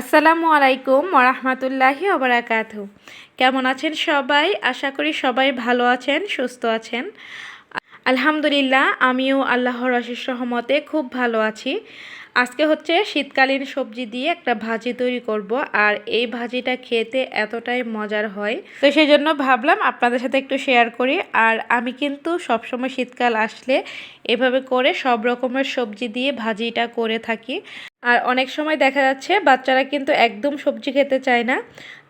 আসসালামু আলাইকুম ওরহমতুল্লাহি ওবরাকাত কেমন আছেন সবাই? আশা করি সবাই ভালো আছেন, সুস্থ আছেন। আলহামদুলিল্লাহ, আমিও আল্লাহর আশিস রহমতে খুব ভালো আছি। আজকে হচ্ছে শীতকালীন সবজি দিয়ে একটা ভাজি তৈরি করব, আর এই ভাজিটা খেতে এতটাই মজার হয়। তো সেই জন্য ভাবলাম আপনাদের সাথে একটু শেয়ার করি, আর আমি কিন্তু সবসময় শীতকাল আসলে এভাবে করে সব রকমের সবজি দিয়ে ভাজিটা করে থাকি। আর অনেক সময় দেখা যাচ্ছে বাচ্চারা কিন্তু একদম সবজি খেতে চায় না।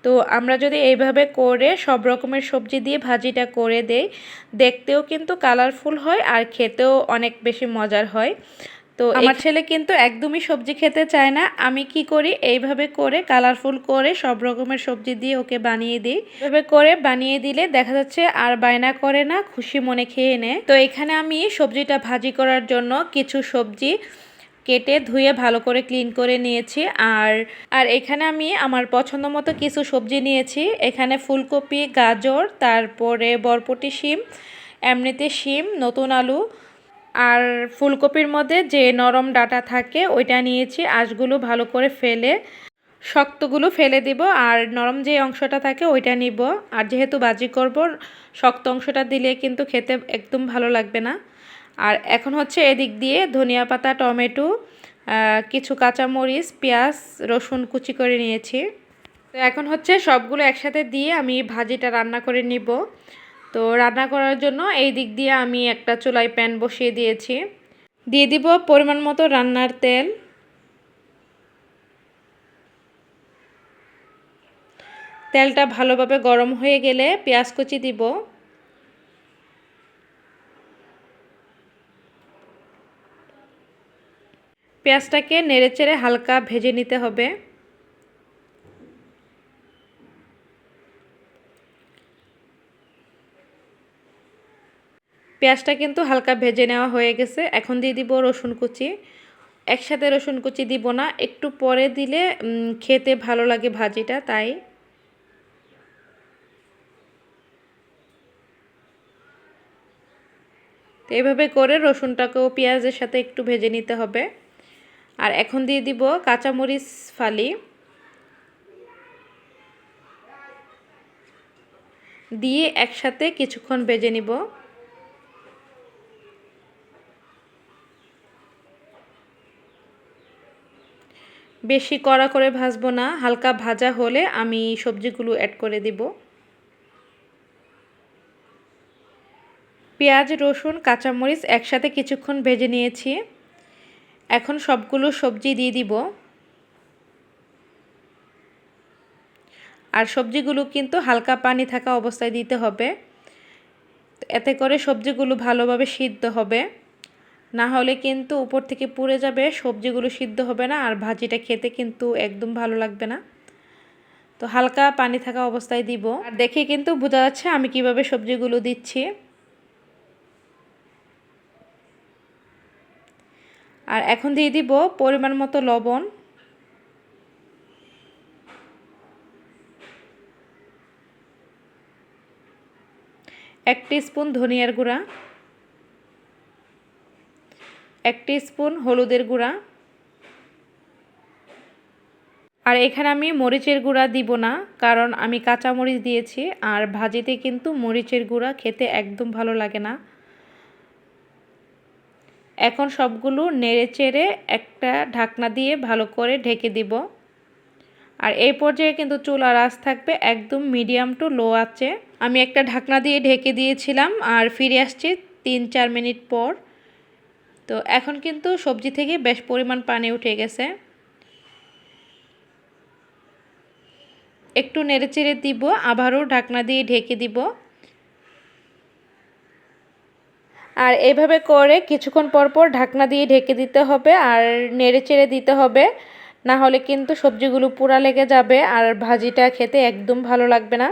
তো আমরা যদি এইভাবে করে সব রকমের সবজি দিয়ে ভাজিটা করে দেই, দেখতেও কিন্তু কালারফুল হয় আর খেতেও অনেক বেশি মজার হয়। তো আমার ছেলে কিন্তু একদমই সবজি খেতে চায় না। আমি কি করি? এইভাবে করে কালারফুল করে সব রকমের সবজি দিয়ে ওকে বানিয়ে দিই। এভাবে করে বানিয়ে দিলে দেখা যাচ্ছে আর বায়না করে না খুশি মনে খেয়ে নেয়। তো এখানে আমি সবজিটা ভাজি করার জন্য কিছু সবজি কেটে ধুয়ে ভালো করে ক্লিন করে নিয়েছি। আর আর এখানে আমি আমার পছন্দ মতো কিছু সবজি নিয়েছি। এখানে ফুলকপি গাজর তারপরে বরপটি শিম এমনিতে শিম নতুন আলু আর ফুলকপির মধ্যে যে নরম ডাটা থাকে, ওইটা নিয়েছি। আঁশগুলো ভালো করে ফেলে, শক্তগুলো ফেলে দিব। আর নরম যে অংশটা থাকে, ওইটা নিব। আর যেহেতু বাজি করব, শক্ত অংশটা দিলে কিন্তু খেতে একদম ভালো লাগবে না। আর এখন হচ্ছে এদিক দিয়ে ধনিয়া পাতা, টমেটো কিছু কাঁচামরিচ, পেঁয়াজ, রসুন কুচি করে নিয়েছি। তো এখন হচ্ছে সবগুলো একসাথে দিয়ে আমি ভাজিটা রান্না করে নিব। তো রান্না করার জন্য এই দিক দিয়ে আমি একটা চুলায় প্যান বসিয়ে দিয়েছি। দিয়ে দিব পরিমাণ মতো রান্নার তেল। তেলটা ভালোভাবে গরম হয়ে গেলে পেঁয়াজ কুচি দিব। পেঁয়াজটাকে নেড়েচেড়ে হালকা ভেজে নিতে হবে। পেঁয়াজটা কিন্তু হালকা ভেজে নেওয়া হয়ে গেছে। এখন দিয়ে দিব রসুন কুচি। একসাথে রসুন কুচি দিব না, একটু পরে দিলে খেতে ভালো লাগে ভাজিটা, তাই। এভাবে করে রসুনটাকেও পেঁয়াজের সাথে একটু ভেজে নিতে হবে। আর এখন দিয়ে দিব কাঁচামরিচ ফালি। দিয়ে একসাথে কিছুক্ষণ ভেজে নিব। বেশি কড়া করে ভাজবো না, হালকা ভাজা হলে আমি সবজিগুলো অ্যাড করে দিব। পেঁয়াজ, রসুন, কাঁচামরিচ একসাথে কিছুক্ষণ ভেজে নিয়েছি। এখন সবগুলো সবজি দিয়ে দিব। আর সবজিগুলো কিন্তু হালকা পানি থাকা অবস্থায় দিতে হবে। এতে করে সবজিগুলো ভালোভাবে সিদ্ধ হবে। না হলে কিন্তু উপর থেকে পুড়ে যাবে, সবজিগুলো সিদ্ধ হবে না, আর ভাজিটা খেতে কিন্তু একদম ভালো লাগবে না। তো হালকা পানি থাকা অবস্থায় দিব। আর দেখে কিন্তু বোঝা যাচ্ছে আমি কীভাবে সবজিগুলো দিচ্ছি। আর এখন দিয়ে দিব পরিমাণ মতো লবণ। এক স্পুন ধনিয়ার গুঁড়া। এক স্পুন হলুদের গুঁড়া। আর এখানে আমি মরিচের গুঁড়া দিব না, কারণ আমি কাঁচা মরিচ দিয়েছি, আর ভাজিতে কিন্তু মরিচের গুঁড়া খেতে একদম ভালো লাগে না। এখন সবগুলো নেড়ে চেড়ে একটা ঢাকনা দিয়ে ভালো করে ঢেকে দিব। আর এই পর্যায়ে কিন্তু চুলার আঁচ থাকবে একদম মিডিয়াম টু লো আছে আমি একটা ঢাকনা দিয়ে ঢেকে দিয়েছিলাম, আর ফিরে আসছি তিন চার মিনিট পর। তো এখন কিন্তু সবজি থেকে বেশ পরিমাণ পানি উঠে গেছে। একটু নেড়ে চেড়ে দিব, আবারও ঢাকনা দিয়ে ঢেকে দিব। আর এইভাবে করে কিছুক্ষণ পর পর ঢাকনা দিয়ে ঢেকে দিতে হবে আর নেড়ে চেড়ে দিতে হবে। না হলে কিন্তু সবজিগুলো পুরা লেগে যাবে আর ভাজিটা খেতে একদম ভালো লাগবে না।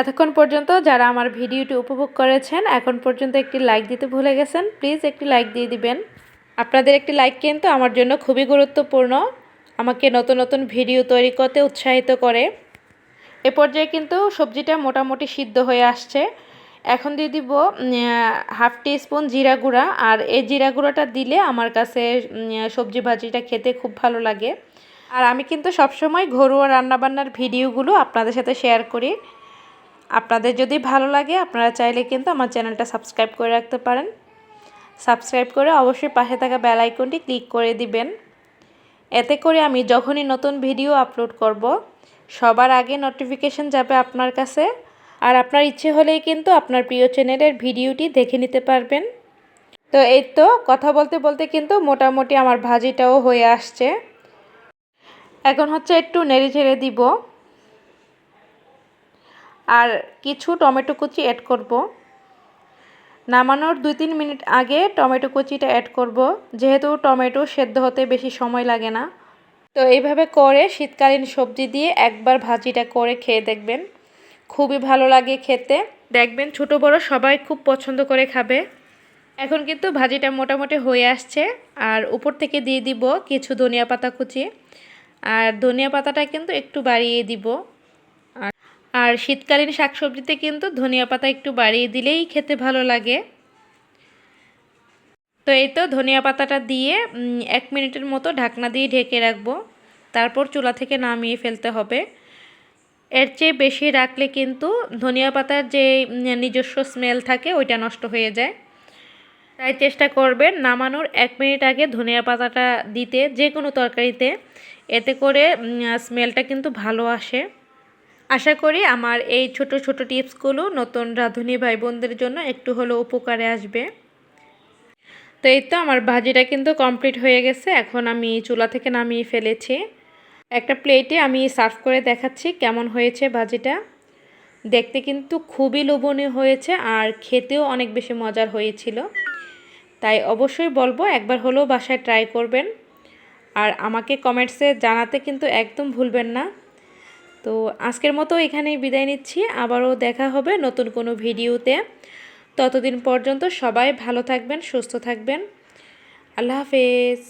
এতক্ষণ পর্যন্ত যারা আমার ভিডিওটি উপভোগ করেছেন, এখন পর্যন্ত একটি লাইক দিতে ভুলে গেছেন, প্লিজ একটি লাইক দিয়ে দিবেন। আপনাদের একটি লাইক কিন্তু আমার জন্য খুবই গুরুত্বপূর্ণ, আমাকে নতুন নতুন ভিডিও তৈরি করতে উৎসাহিত করে। এ পর্যায়ে কিন্তু সবজিটা মোটামুটি সিদ্ধ হয়ে আসছে। এখন দিয়ে দিব হাফ টি স্পুন জিরা গুঁড়া, আর এই জিরা গুঁড়াটা দিলে আমার কাছে সবজি ভাজিটা খেতে খুব ভালো লাগে। আর আমি কিন্তু সবসময় ঘরোয়া রান্নাবান্নার ভিডিওগুলো আপনাদের সাথে শেয়ার করি। আপনাদের যদি ভালো লাগে, আপনারা চাইলে কিন্তু আমার চ্যানেলটা সাবস্ক্রাইব করে রাখতে পারেন। সাবস্ক্রাইব করে অবশ্যই পাশে থাকা বেল আইকনটি ক্লিক করে দিবেন। এতে করে আমি যখনই নতুন ভিডিও আপলোড করব, সবার আগে নোটিফিকেশন যাবে আপনার কাছে। আর আপনার ইচ্ছে হলেই কিন্তু আপনার প্রিয় চ্যানেলের ভিডিওটি দেখে নিতে পারবেন। তো এই তো কথা বলতে বলতে কিন্তু মোটামুটি আমার ভাজিটাও হয়ে আসছে। এখন হচ্ছে একটু নেড়ে ঝেড়ে দিব। আর কিছু টমেটো কুচি অ্যাড করব। নামানোর দুই তিন মিনিট আগে টমেটো কুচিটা অ্যাড করব। যেহেতু টমেটো সেদ্ধ হতে বেশি সময় লাগে না। তো এইভাবে করে শীতকালীন সবজি দিয়ে একবার ভাজিটা করে খেয়ে দেখবেন। খুবই ভালো লাগে খেতে। দেখবেন ছোট বড় সবাই খুব পছন্দ করে খাবে। এখন কিন্তু ভাজিটা মোটামুটি হয়ে আসছে। আর উপর থেকে দিয়ে দিব কিছু ধনিয়া পাতা কুচি। আর ধনিয়া পাতাটা কিন্তু একটু বাড়িয়ে দিব। আর শীতকালীন শাকসবজিতে কিন্তু ধনিয়া পাতা একটু বাড়িয়ে দিলেই খেতে ভালো লাগে। তো এই তো ধনিয়া পাতাটা দিয়ে এক মিনিটের মতো ঢাকনা দিয়ে ঢেকে রাখব। তারপর চুলা থেকে নামিয়ে ফেলতে হবে। এর চেয়ে বেশি রাখলে কিন্তু ধনিয়া পাতার যে নিজস্ব স্মেল থাকে, ওইটা নষ্ট হয়ে যায়। তাই চেষ্টা করবেন নামানোর এক মিনিট আগে ধনিয়া পাতাটা দিতে যে কোনো তরকারিতে। এতে করে স্মেলটা কিন্তু ভালো আসে। আশা করি আমার এই ছোট ছোট টিপসগুলো নতুন রাঁধুনি ভাই বোনদের জন্য একটু হলেও উপকারে আসবে। তো এই তো আমার ভাজিটা কিন্তু কমপ্লিট হয়ে গেছে, এখন আমি চুলা থেকে নামিয়ে ফেলেছি। একটা প্লেটে আমি সার্ভ করে দেখাচ্ছি কেমন হয়েছে ভাজিটা। দেখতে কিন্তু খুবই লোভনীয় হয়েছে আর খেতেও অনেক বেশি মজার হয়েছিল। তাই অবশ্যই বলব একবার হলেও বাসায় ট্রাই করবেন। আর আমাকে কমেন্টসে জানাতে কিন্তু একদম ভুলবেন না। তো আজকের মতো এখানেই বিদায় নিচ্ছি। আবারও দেখা হবে নতুন কোনো ভিডিওতে। ততদিন পর্যন্ত সবাই ভালো থাকবেন, সুস্থ থাকবেন। আল্লাহ হাফেজ।